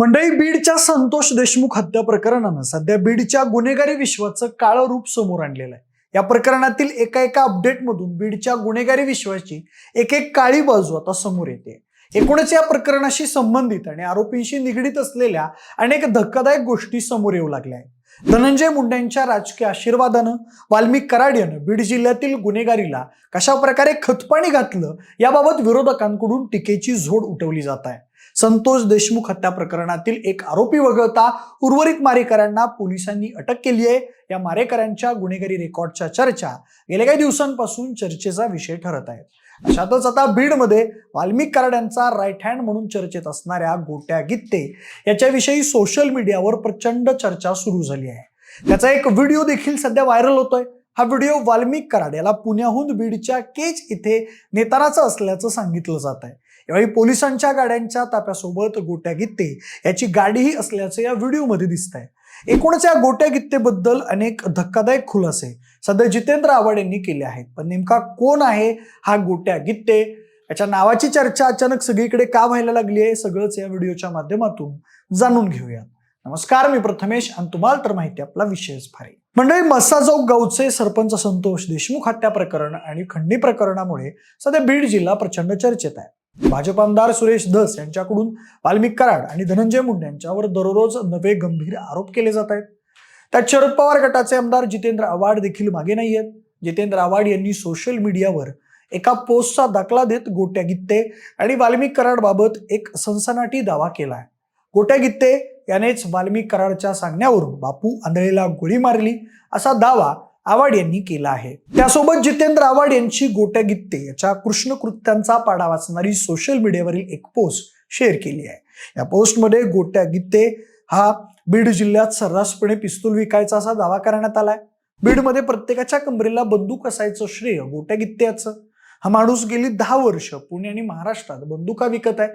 मंडळी बीडच्या संतोष देशमुख हत्या प्रकरणानं सध्या बीडच्या गुन्हेगारी विश्वाचं काळं रूप समोर आणलेलं आहे. या प्रकरणातील एका एका अपडेटमधून बीडच्या गुन्हेगारी विश्वाची एक एक काळी बाजू आता समोर येते. एकूणच या प्रकरणाशी संबंधित आणि आरोपींशी निगडीत असलेल्या अनेक धक्कादायक गोष्टी समोर येऊ लागल्या आहेत. धनंजय मुंडेंच्या राजकीय आशीर्वादानं वाल्मिक कराड यानं बीड जिल्ह्यातील गुन्हेगारीला कशा प्रकारे खतपाणी घातलं याबाबत विरोधकांकडून टीकेची झोड उठवली जात आहे. संतोष देशमुख हत्या प्रकरणातील एक आरोपी वगळता उर्वरित मारेकऱ्यांना पोलिसांनी अटक केली आहे. या मारेकऱ्यांच्या गुन्हेगारी रेकॉर्डच्या चर्चा गेल्या काही दिवसांपासून चर्चेचा विषय ठरत आहेत अशातच आता बीडमध्ये वाल्मिक कराड यांचा राईट हँड म्हणून चर्चेत असणाऱ्या गोट्या गित्ते याच्याविषयी सोशल मीडियावर प्रचंड चर्चा सुरू झाली आहे. त्याचा एक व्हिडिओ देखील सध्या व्हायरल होतोय. हा व्हिडिओ वाल्मिक कराड याला पुण्याहून बीडच्या केज इथे नेतानाचा असल्याचं सांगितलं जात आहे. यावेळी पोलिसांच्या गाड्यांच्या ताप्यासोबत गोट्या गित्ते याची गाडीही असल्याचं या व्हिडिओमध्ये दिसत आहे एकूणच या गोट्या गित्तेबद्दल अनेक धक्कादायक खुलासे सध्या जितेंद्र आव्हाड यांनी केले आहेत. पण नेमका कोण आहे हा गोट्या गित्ते? याच्या नावाची चर्चा अचानक सगळीकडे का व्हायला लागली आहे? सगळंच या व्हिडिओच्या माध्यमातून जाणून घेऊया नमस्कार मी प्रथमेश आणि तुम्हाला तर माहिती आपला विषयच भारी. मंडळी मस्साजोग गावचे सरपंच संतोष देशमुख हत्या प्रकरण आणि खंडणी प्रकरणामुळे सध्या बीड जिल्हा प्रचंड चर्चेत आहे. भाजप आमदार सुरेश धस यांच्याकडून वाल्मिक कराड आणि धनंजय मुंडे यांच्यावर दररोज नवे गंभीर आरोप केले जात आहेत. त्यात शरद पवार गटाचे आमदार जितेंद्र आव्हाड देखील मागे नाही आहेत. जितेंद्र आव्हाड यांनी सोशल मीडियावर एका पोस्टचा दाखला देत गोट्या गित्ते आणि वाल्मिक कराड बाबत एक सनसनाटी दावा केला आहे गोट्या गित्ते यानेच वाल्मिक कराडच्या सांगण्यावरून बापू आंधळेला गोळी मारली असा दावा आव्हाड यांनी केला आहे. त्यासोबत जितेंद्र आव्हाड यांची गोट्या गित्ते याच्या कृष्ण कृत्यांचा पाडा वाचणारी सोशल मीडियावरील एक पोस्ट शेअर केली आहे. या पोस्टमध्ये गोट्या गित्ते हा बीड जिल्ह्यात सर्रासपणे पिस्तूल विकायचा असा दावा करण्यात आलाय. बीडमध्ये प्रत्येकाच्या कमरेला बंदूक असायचं श्रेय गोट्या गित्त्याचं हा माणूस गेली दहा वर्ष पुणे आणि महाराष्ट्रात बंदुका विकत आहे.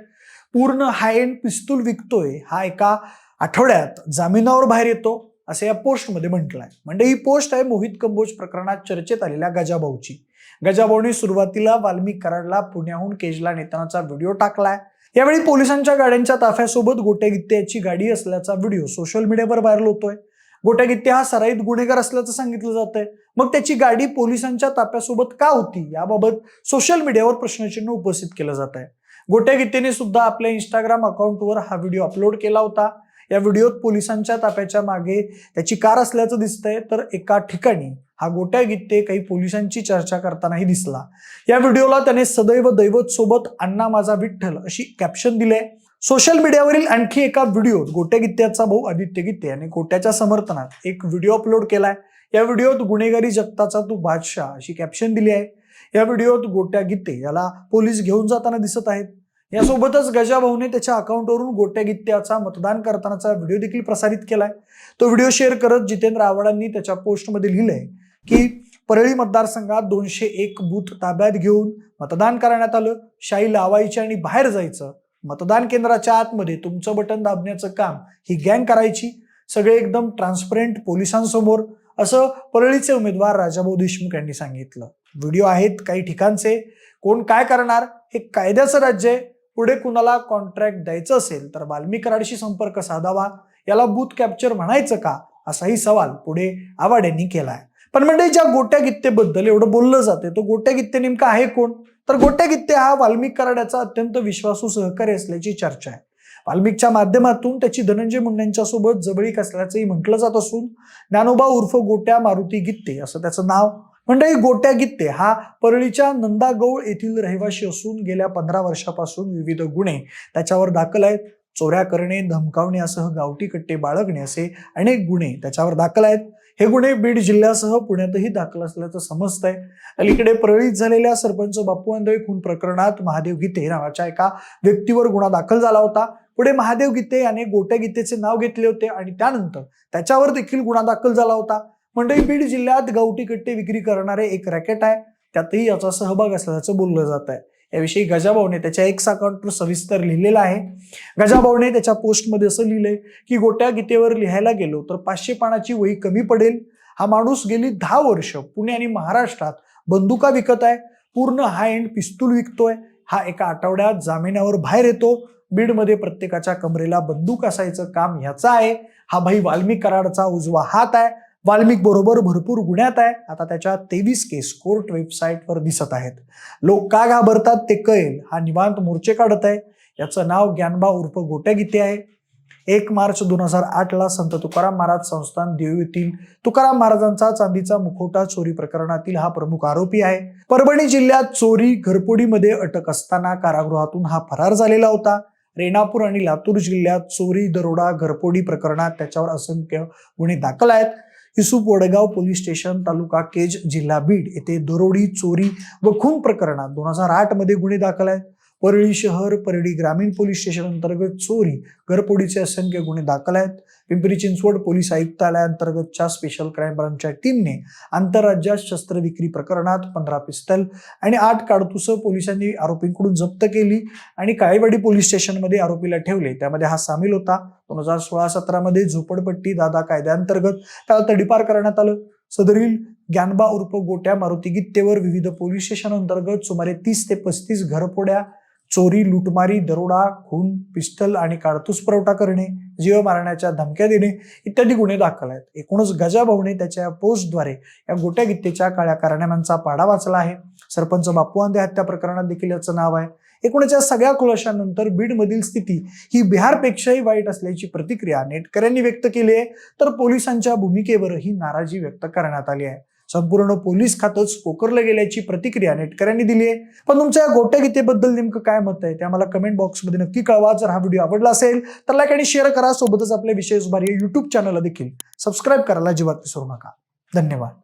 पूर्ण हाय एंड पिस्तूल विकतोय हा एका आठवड्यात जामिनावर बाहेर येतो. असं या पोस्टमध्ये म्हटलंय. म्हणजे ही पोस्ट आहे मोहित कंबोज प्रकरणात चर्चेत आलेल्या गजाभाऊची. गजाभाऊने सुरुवातीला वाल्मिक कराडला पुण्याहून केजला नेतानाचा व्हिडिओ टाकलाय. यावेळी पोलिसांच्या गाड्यांच्या ताफ्यासोबत गोट्या याची गाडी असल्याचा व्हिडिओ सोशल मीडियावर व्हायरल होतोय. गोट्यागित्ते हा सराईत गुन्हेगार असल्याचं सांगितलं जात आहे मग त्याची गाडी पोलिसांच्या ताफ्यासोबत का होती? याबाबत सोशल मीडियावर प्रश्नचिन्ह उपस्थित केलं जात आहे गोट्यागित्तेने सुद्धा आपल्या इंस्टाग्राम अकाउंटवर हा व्हिडिओ अपलोड केला होता. या व्हिडिओत पोलिसांच्या ताफ्याच्या मागे त्याची कार असल्याचं दिसतंय तर एका ठिकाणी हा गोट्या गित्ते काही पोलिसांची चर्चा करतानाही दिसला. या व्हिडिओला त्याने सदैव दैवत सोबत अण्णा माझा विठ्ठल अशी कॅप्शन दिले सोशल मीडियावरील आणखी एका व्हिडिओत गोट्या गित्त्याचा भाऊ आदित्य गित्ते याने गोट्याच्या समर्थनात एक व्हिडिओ अपलोड केलाय. या व्हिडिओत गुन्हेगारी जगताचा तू बादशाह अशी कॅप्शन दिली आहे या व्हिडिओत गोट्या गित्ते याला पोलीस घेऊन जाताना दिसत आहेत. यासोबतच गजाभाऊने त्याच्या अकाउंटवरून गोट्या गित्त्याचा मतदान करतानाचा व्हिडिओ देखील प्रसारित केलाय. तो व्हिडिओ शेअर करत जितेंद्र आव्हाडांनी त्याच्या पोस्टमध्ये लिहिलंय की परळी मतदारसंघात दोनशे एक बूथ ताब्यात घेऊन मतदान करण्यात आलं. शाई लावायची आणि बाहेर जायचं. मतदान केंद्राच्या आतमध्ये तुमचं बटन दाबण्याचं काम ही गँग करायची. सगळे एकदम ट्रान्सपरंट पोलिसांसमोर. असं परळीचे उमेदवार राजाभाऊ देशमुख यांनी सांगितलं. व्हिडिओ आहेत काही ठिकाणचे. कोण काय करणार हे कायद्याचं राज्य आहे. पुढे कुणाला कॉन्ट्रॅक्ट द्यायचं असेल तर वाल्मिक कराडशी संपर्क साधावा. याला बूथ कॅप्चर म्हणायचं का? असाही सवाल पुढे आवाड यांनी केलाय. पण म्हणजे ज्या गोट्या गित्तेबद्दल एवढं बोललं जाते तो गोट्या गित्ते नेमका आहे कोण? तर गोट्या गित्ते हा वाल्मिक कराड्याचा अत्यंत विश्वासू सहकारी असल्याची चर्चा आहे. वाल्मिकच्या माध्यमातून त्याची धनंजय मुंडेंच्या सोबत जबळीक असल्याचंही म्हटलं जात असून ज्ञानोबा उर्फ गोट्या मारुती गित्ते असं त्याचं नाव म्हणजे गोट्या गित्ते हा परळीच्या नंदागौळ येथील रहिवाशी असून गेल्या पंधरा वर्षापासून विविध गुन्हे त्याच्यावर दाखल आहेत. चोऱ्या करणे धमकावणे असह गावठी कट्टे बाळगणे असे अनेक गुन्हे त्याच्यावर दाखल आहेत. हे गुन्हे बीड जिल्ह्यासह पुण्यातही दाखल असल्याचं समजतंय. अलीकडे प्रळीत झालेल्या सरपंच बापू आंधळे खून प्रकरणात महादेव गीते नावाच्या एका व्यक्तीवर गुन्हा दाखल झाला होता. पुढे महादेव गीते याने गोट्या गीतेचे नाव घेतले होते आणि त्यानंतर त्याच्यावर देखील गुन्हा दाखल झाला होता. म्हणजे बीड जिल्ह्यात गावठी कट्टे विक्री करणारे एक रॅकेट आहे. त्यातही याचा सहभाग असल्याचं बोललं जात आहे. याविषयी गजाभाऊने त्याच्या एक्स अकाउंटवर सविस्तर लिहिलेलं आहे. गजाभाऊने त्याच्या पोस्टमध्ये असं लिहिलंय की गोट्या गीतेवर लिहायला गेलो तर पाचशे पानाची वही कमी पडेल. हा माणूस गेली दहा वर्ष पुणे आणि महाराष्ट्रात बंदुका विकत आहे. पूर्ण हाय एंड पिस्तूल विकतोय. हा एका आठवड्यात जामिनावर बाहेर येतो. बीडमध्ये प्रत्येकाच्या कमरेला बंदूक असायचं काम ह्याचं आहे. हा भाई वाल्मिक कराडचा उजवा हात आहे. वाल्मिक बरोबर भरपूर गुन्ह्यात आहे. आता त्याच्या तेवीस केस कोर्ट वेबसाईटवर दिसत आहेत. लोक का घाबरतात ते कळेल. हा निवांत मोर्चे काढत आहे. याचं नाव ज्ञानबा उर्फ गोट्या गीते आहे. एक मार्च दोन हजार आठला संत तुकाराम महाराज संस्थान देऊ येथील तुकाराम महाराजांचा चांदीचा मुखोटा चोरी प्रकरणातील हा प्रमुख आरोपी आहे. परभणी जिल्ह्यात चोरी घरपोडीमध्ये अटक असताना कारागृहातून हा फरार झालेला होता. रेणापूर आणि लातूर जिल्ह्यात चोरी दरोडा घरपोडी प्रकरणात त्याच्यावर असंख्य गुन्हे दाखल आहेत. युसुफ वडगाव पोलीस स्टेशन तालुका केज जिल्हा बीड येथे दरोडी चोरी व खून प्रकरणात दोन हजार आठमध्ये गुन्हे दाखल आहेत. परळी शहर परळी ग्रामीण पोलीस स्टेशन अंतर्गत चोरी घरपोडीचे असंख्य गुन्हे दाखल आहेत. पिंपरी चिंचवड पोलीस आयुक्तालयाअंतर्गतच्या स्पेशल क्राईम ब्रांचच्या टीमने आंतरराज्यात शस्त्रविक्री प्रकरणात पंधरा पिस्तल आणि आठ काडतुसं पोलिसांनी आरोपींकडून जप्त केली आणि काळेवाडी पोलीस स्टेशनमध्ये आरोपीला ठेवले. त्यामध्ये हा सामील होता. दोन हजार सोळा सतरामध्ये झोपडपट्टी दादा कायद्याअंतर्गत त्याला तडीपार करण्यात आलं. सदरील ज्ञानबा उर्फ गोट्या मारुती गित्तेवर विविध पोलीस स्टेशन अंतर्गत सुमारे तीस ते पस्तीस घरपोड्या चोरी लुटमारी दरोडा खून पिस्टल आणि काडतूस पुरवठा करणे जीव मारण्याच्या धमक्या देणे इत्यादी गुन्हे दाखल आहेत. एकूणच गजाभाऊने त्याच्या पोस्टद्वारे या गोट्या गित्तेच्या काळ्या कारणामांचा पाडा वाचला आहे. सरपंच बापू आंदे हत्या प्रकरणात देखील याचं नाव आहे. एकूणच या सगळ्या खुलाशानंतर बीडमधील स्थिती ही बिहारपेक्षाही वाईट असल्याची प्रतिक्रिया नेटकऱ्यांनी व्यक्त केली आहे. तर पोलिसांच्या भूमिकेवरही नाराजी व्यक्त करण्यात आली आहे. संपूर्ण पोलीस खातंच पोकरलं गेल्याची प्रतिक्रिया नेटकऱ्यांनी दिली आहे पण तुमच्या या गोट्या गीतेबद्दल नेमकं काय मत आहे? ते आम्हाला कमेंट बॉक्समध्ये नक्की कळवा. जर हा व्हिडिओ आवडला असेल तर लाईक आणि शेअर करा. सोबतच आपल्या विशेष भारी युट्यूब चॅनलला देखील सबस्क्राईब करायला अजिबात विसरू नका. धन्यवाद.